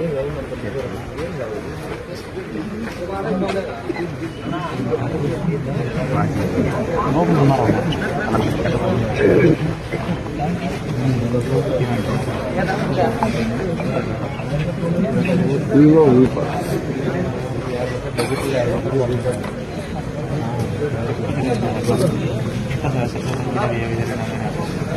我们是老的。尾巴尾巴。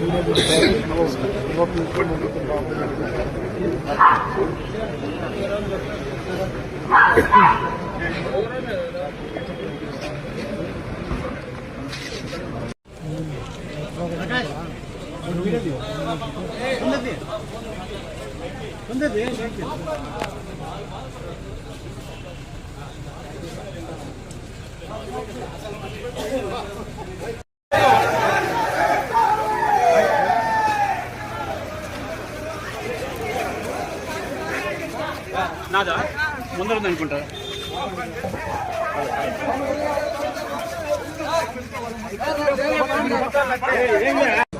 Bunde de, bunde de. ముందర అనుకుంటా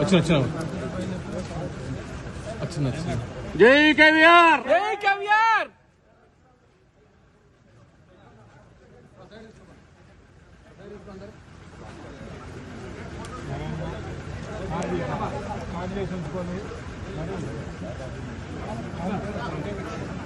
వచ్చిన వచ్చిన. వచ్చిన వచ్చిన. జై కేవీఆర్! పెద్ద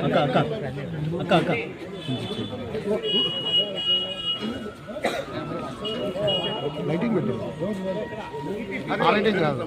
అక్క అక్క అక్క అక్క లైటింగ్ పెట్టు ఆ లైటింగ్ కాదు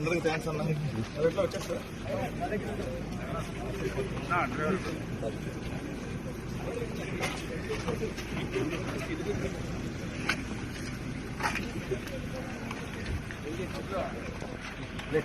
అందరికి థ్యాంక్స్ అన్న. అది ఎట్లా వచ్చేస్తారు Let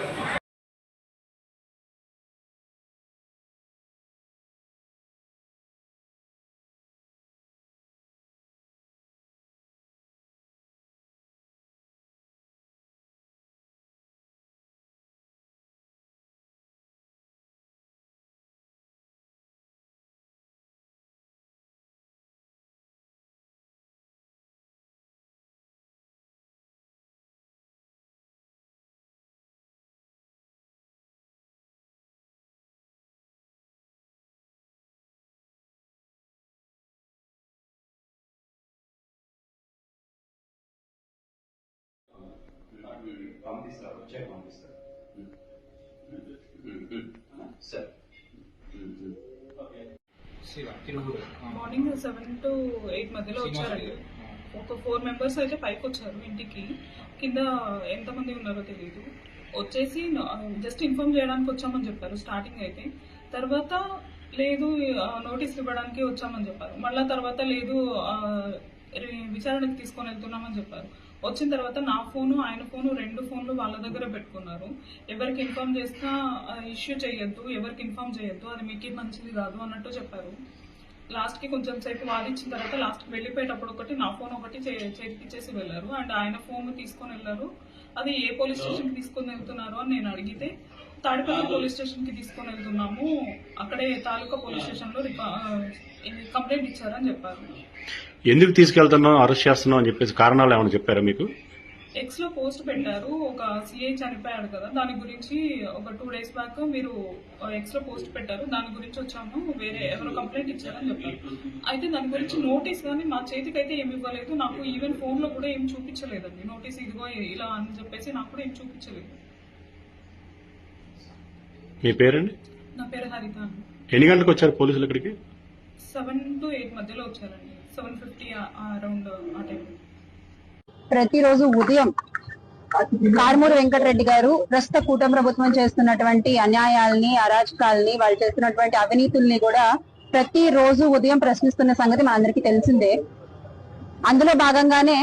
పంపిస్తారు వచ్చే పంపిస్తారు. సరే. మార్నింగ్ సెవెన్ టు ఎయిట్ మధ్యలో వచ్చారండి. ఒక ఫోర్ మెంబర్స్ అయితే పైకి వచ్చారు ఇంటికి. కింద ఎంతమంది ఉన్నారో తెలియదు వచ్చేసి జస్ట్ ఇన్ఫార్మ్ చేయడానికి వచ్చామని చెప్పారు స్టార్టింగ్ అయితే. తర్వాత లేదు నోటీస్ ఇవ్వడానికి వచ్చామని చెప్పారు. మళ్ళా తర్వాత లేదు విచారణకి తీసుకొని వెళ్తున్నామని చెప్పారు. వచ్చిన తర్వాత నా ఫోను ఆయన ఫోను రెండు ఫోన్లు వాళ్ళ దగ్గర పెట్టుకున్నారు. ఎవరికి ఇన్ఫార్మ్ చేసినా ఇష్యూ చేయొద్దు ఎవరికి ఇన్ఫార్మ్ చేయొద్దు అది మీకు మంచిది కాదు అన్నట్టు చెప్పారు. లాస్ట్కి కొంచెం సేపు వాదించిన తర్వాత లాస్ట్కి వెళ్ళిపోయేటప్పుడు ఒకటి నా ఫోన్ ఒకటి చే- చేతికి ఇచ్చేసి వెళ్ళారు. అండ్ ఆయన ఫోన్ తీసుకొని వెళ్ళారు. అది ఏ పోలీస్ స్టేషన్కి తీసుకొని వెళ్తున్నారు అని నేను అడిగితే తాడిపల్లి పోలీస్ స్టేషన్కి తీసుకొని వెళ్తున్నాము. అక్కడే తాలూకా పోలీస్ స్టేషన్లో కంప్లైంట్ ఇచ్చారని చెప్పారు. ఎందుకు తీసుకెళ్తున్నాం అరెస్ట్ చేస్తున్నాం అని చెప్పేసి కారణాలు ఏమైనా చెప్పారా మీకు? ఎక్స్లో పోస్ట్ పెట్టారు. ఒక సిఐ చనిపోయాడు కదా దాని గురించి ఒక టూ డేస్ బ్యాక్ మీరు ఎక్స్లో పోస్ట్ పెట్టారు. దాని గురించి వచ్చాము. వేరే ఎవరో కంప్లైంట్ ఇచ్చారని చెప్పారు. అయితే దాని గురించి నోటీస్ కానీ మా చేతికి అయితే ఏమి ఇవ్వలేదు. నాకు ఈవెన్ ఫోన్లో కూడా ఏం చూపించలేదండి. నోటీస్ ఇదిగో ఇలా అని చెప్పేసి నాకు కూడా ఏం చూపించలేదు. మీ పేరండి? నా పేరు హరిత ఎన్ని గంటలకు వచ్చారు పోలీసులు ఇక్కడికి? సెవెన్ టు ఎయిట్ మధ్యలో వచ్చారండి. సెవెన్ ఫిఫ్టీ అరౌండ్ ఆ టైం ప్రతిరోజు ఉదయం కార్మూరు వెంకటరెడ్డి గారు ప్రస్తుత కూటమి ప్రభుత్వం చేస్తున్నటువంటి అన్యాయాల్ని అరాచకాల్ని వాళ్ళు చేస్తున్నటువంటి అవినీతుల్ని కూడా ప్రతి రోజు ఉదయం ప్రశ్నిస్తున్న సంగతి మనందరికీ తెలిసిందే. అందులో భాగంగానే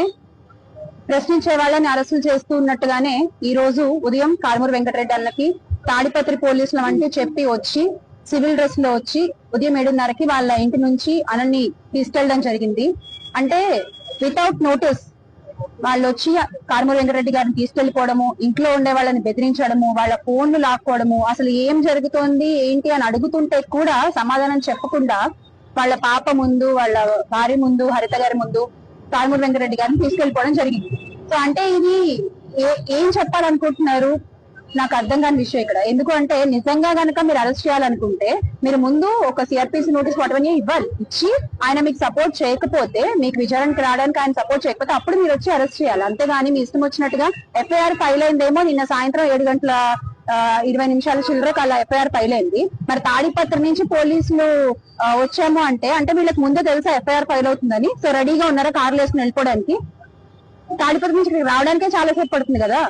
ప్రశ్నించే వాళ్ళని అరెస్టులు చేస్తూ ఉన్నట్టుగానే ఈ రోజు ఉదయం కారుమూరు వెంకటరెడ్డి అన్నకి తాడిపత్రి పోలీసులు అంటే చెప్పి వచ్చి సివిల్ డ్రెస్లో వచ్చి ఉదయం ఏడున్నరకి వాళ్ళ ఇంటి నుంచి అనని తీసుకెళ్ళడం జరిగింది. అంటే వితౌట్ నోటీస్ వాళ్ళు వచ్చి కారుమూరి వెంకటరెడ్డి గారిని తీసుకెళ్ళిపోవడము ఇంట్లో ఉండే వాళ్ళని బెదిరించడము వాళ్ళ ఫోన్లు లాక్కోవడము అసలు ఏం జరుగుతోంది ఏంటి అని అడుగుతుంటే కూడా సమాధానం చెప్పకుండా వాళ్ళ పాప ముందు వాళ్ళ భార్య ముందు హరిత గారి ముందు కారుమూరి వెంకటరెడ్డి గారిని తీసుకెళ్ళిపోవడం జరిగింది. సో అంటే ఇది ఏం చెప్పాలనుకుంటున్నారు? నాకు అర్థం కాని విషయం ఇక్కడ. ఎందుకు అంటే నిజంగా గనక మీరు అరెస్ట్ చేయాలనుకుంటే మీరు ముందు ఒక సిఆర్పిసి నోటీస్ వాటవన్నీ ఇవ్వాలి. ఇచ్చి ఆయన మీకు సపోర్ట్ చేయకపోతే మీకు విచారణకు రావడానికి ఆయన సపోర్ట్ చేయకపోతే అప్పుడు మీరు వచ్చి అరెస్ట్ చేయాలి. అంతేగాని మీ ఇష్టం వచ్చినట్టుగా ఎఫ్ఐఆర్ ఫైల్ అయిందేమో నిన్న సాయంత్రం ఏడు గంటల ఇరవై నిమిషాల చిల్లరకు అలా ఎఫ్ఐఆర్ ఫైల్ అయింది. మరి తాడిపత్రి నుంచి పోలీసులు వచ్చాము అంటే అంటే వీళ్ళకి ముందే తెలుసా ఎఫ్ఐఆర్ ఫైల్ అవుతుందని? సో రెడీగా ఉన్నారా? కార్లు వేసుకుని వెళ్ళిపోవడానికి? తాడిపత్రి నుంచి ఇక్కడికి రావడానికే చాలా సేపు పడుతుంది కదా?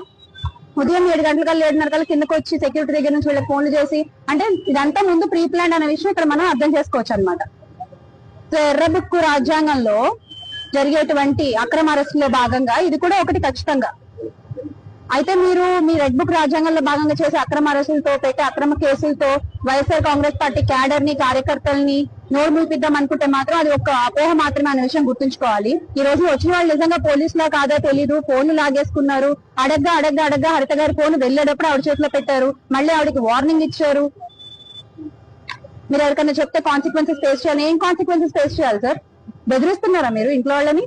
ఉదయం ఏడు గంటల కల్లా ఏడున్నర కల్లా కిందకు వచ్చి సెక్యూరిటీ దగ్గర నుంచి వీళ్ళకి ఫోన్లు చేసి అంటే ఇదంతా ముందు ప్రీ ప్లాన్ అనే విషయం ఇక్కడ మనం అర్థం చేసుకోవచ్చు అనమాట సో ఎర్రబుక్కు రాజ్యాంగంలో జరిగేటువంటి అక్రమ అరెస్టులో భాగంగా ఇది కూడా ఒకటి ఖచ్చితంగా. అయితే మీరు మీ రెడ్ బుక్ రాజ్యాంగంలో భాగంగా చేసే అక్రమ అరెస్టులతో పెట్టే అక్రమ కేసులతో వైఎస్ఆర్ కాంగ్రెస్ పార్టీ క్యాడర్ని కార్యకర్తల్ని నోరు మూపిద్దాం అనుకుంటే మాత్రం అది ఒక అపోహ మాత్రమే అనే విషయం గుర్తుంచుకోవాలి. ఈ రోజు వచ్చిన వాళ్ళు నిజంగా పోలీసులా కాదా తెలీదు. ఫోన్లు లాగేసుకున్నారు. అడగ్గా అడగ్గా అడగ్గా హరిత గారి ఫోన్ వెళ్ళేటప్పుడు ఆవిడ చేతిలో పెట్టారు. మళ్ళీ ఆవిడకి వార్నింగ్ ఇచ్చారు. మీరు ఎవరికైనా చెప్తే కాన్సిక్వెన్సెస్ ఫేస్ చేయాలి. ఏం కాన్సిక్వెన్సెస్ ఫేస్ చేయాలి సార్ బెదిరిస్తున్నారా మీరు ఇంట్లో వాళ్ళని?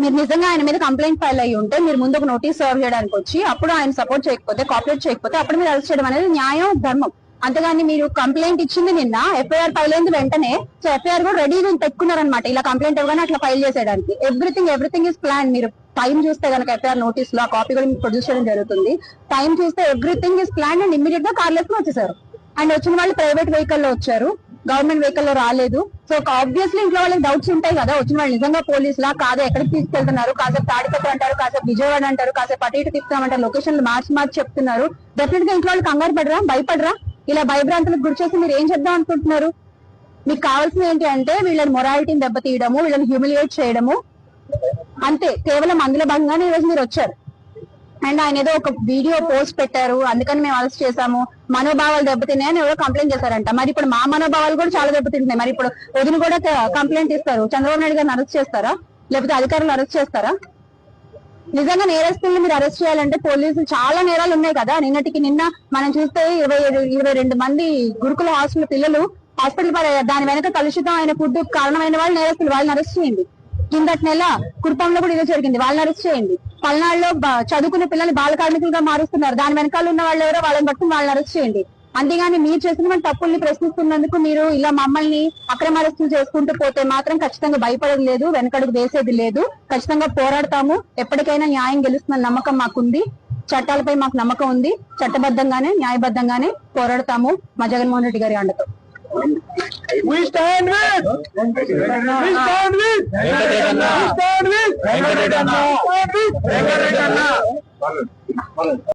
మీరు నిజంగా ఆయన మీద కంప్లైంట్ ఫైల్ అయ్యి ఉంటే మీరు ముందు ఒక నోటీస్ సర్వ్ చేయడానికి వచ్చి అప్పుడు ఆయన సపోర్ట్ చేయకపోతే కాపరేట్ చేయకపోతే అప్పుడు మీరు అరెస్ట్ చేయడం అనేది న్యాయం ధర్మం. అంతేగాని మీరు కంప్లైంట్ ఇచ్చింది నిన్న ఎఫ్ఐఆర్ ఫైల్ అయింది వెంటనే. సో ఎఫ్ఐఆర్ కూడా రెడీ పెట్టుకున్నారనమాట ఇలా కంప్లైంట్ ఇవ్వగానే అట్లా ఫైల్ చేసేయడానికి. ఎవ్రీథింగ్ ఎవ్రీథింగ్ ఇస్ ప్లాన్ మీరు టైం చూస్తే కనుక ఎఫ్ఐఆర్ నోటీస్లో ఆ కాపీ కూడా మీకు ప్రొడ్యూస్ చేయడం జరుగుతుంది. టైం చూస్తే ఎవ్రీథింగ్ ఇస్ ప్లాన్ అండ్ ఇమీడియట్గా కార్లెస్లో వచ్చేసారు. అండ్ వచ్చిన వాళ్ళు ప్రైవేట్ వెహికల్లో వచ్చారు. గవర్నమెంట్ వెహికల్లో రాలేదు. సో ఆబ్వియస్లీ ఇంట్లో వాళ్ళకి డౌట్స్ ఉంటాయి కదా. వచ్చిన వాళ్ళు నిజంగా పోలీసులా కాదా ఎక్కడికి తీసుకెళ్తున్నారు? కాసేపు తాడిపత్ర అంటారు కాసేపు విజయవాడ అంటారు కాసేపు అటు ఇటు లొకేషన్ మార్చి మార్చి చెప్తున్నారు. డెఫినెట్గా ఇంట్లో వాళ్ళు కంగారు పడరా? భయపడరా? ఇలా భయభ్రాంతులకు గురి చేసి మీరు ఏం చేద్దాం అనుకుంటున్నారు? మీకు కావాల్సింది ఏంటి అంటే వీళ్ళని మొరాలిటీని దెబ్బతీయడము వీళ్ళని హ్యూమిలియేట్ చేయడము. అంతే కేవలం అందులో భాగంగానే ఈరోజు రోజు మీరు వచ్చారు. అండ్ ఆయన ఏదో ఒక వీడియో పోస్ట్ పెట్టారు అందుకని మేము అరెస్ట్ చేశాము. మనోభావాలు దెబ్బతిన్నాయని ఎవరో కంప్లైంట్ చేశారంట. మరి ఇప్పుడు మా మనోభావాలు కూడా చాలా దెబ్బతింటున్నాయి. మరి ఇప్పుడు వదిన కూడా కంప్లైంట్ ఇస్తారు. చంద్రబాబు నాయుడు గారిని అరెస్ట్ చేస్తారా? లేకపోతే అధికారులు అరెస్ట్ చేస్తారా? నిజంగా నేరస్తుల్ని మీరు అరెస్ట్ చేయాలంటే పోలీసులు చాలా నేరాలు ఉన్నాయి కదా. నిన్నటికి నిన్న మనం చూస్తే ఇరవై ఏడు- ఇరవై రెండు మంది గురుకుల హాస్టల్ పిల్లలు హాస్పిటల్ పడయ్యారు దాని వెనక కలుషితం అయిన ఫుడ్ కారణమైన వాళ్ళు నేరస్తులు. వాళ్ళని అరెస్ట్ చేయండి. కిందటి నెల కుటుంబంలో కూడా ఇదే జరిగింది. వాళ్ళని అరెస్ట్ చేయండి. పల్నాడులో చదువుకునే పిల్లల్ని బాల కార్మికులుగా మారుస్తున్నారు. దాని వెనకాల ఉన్న వాళ్ళు ఎవరో వాళ్ళని పట్టుకుని వాళ్ళని అరెస్ట్ చేయండి. అంతేగాని మీరు చేసినటువంటి తప్పుల్ని ప్రశ్నిస్తున్నందుకు మీరు ఇలా మమ్మల్ని అక్రమ అరెస్టులు చేసుకుంటూ పోతే మాత్రం ఖచ్చితంగా భయపడేది లేదు వెనకడుగు వేసేది లేదు ఖచ్చితంగా పోరాడతాము ఎప్పటికైనా న్యాయం గెలుస్తున్న నమ్మకం మాకుంది చట్టాలపై మాకు నమ్మకం ఉంది చట్టబద్ధంగానే న్యాయబద్ధంగానే పోరాడతాము మా జగన్మోహన్ రెడ్డి గారి అండతో We stand with! We stand with! వెంకటరెడ్డన్న. We stand with! వెంకటరెడ్డన్న. We stand with! వెంకటరెడ్డన్న.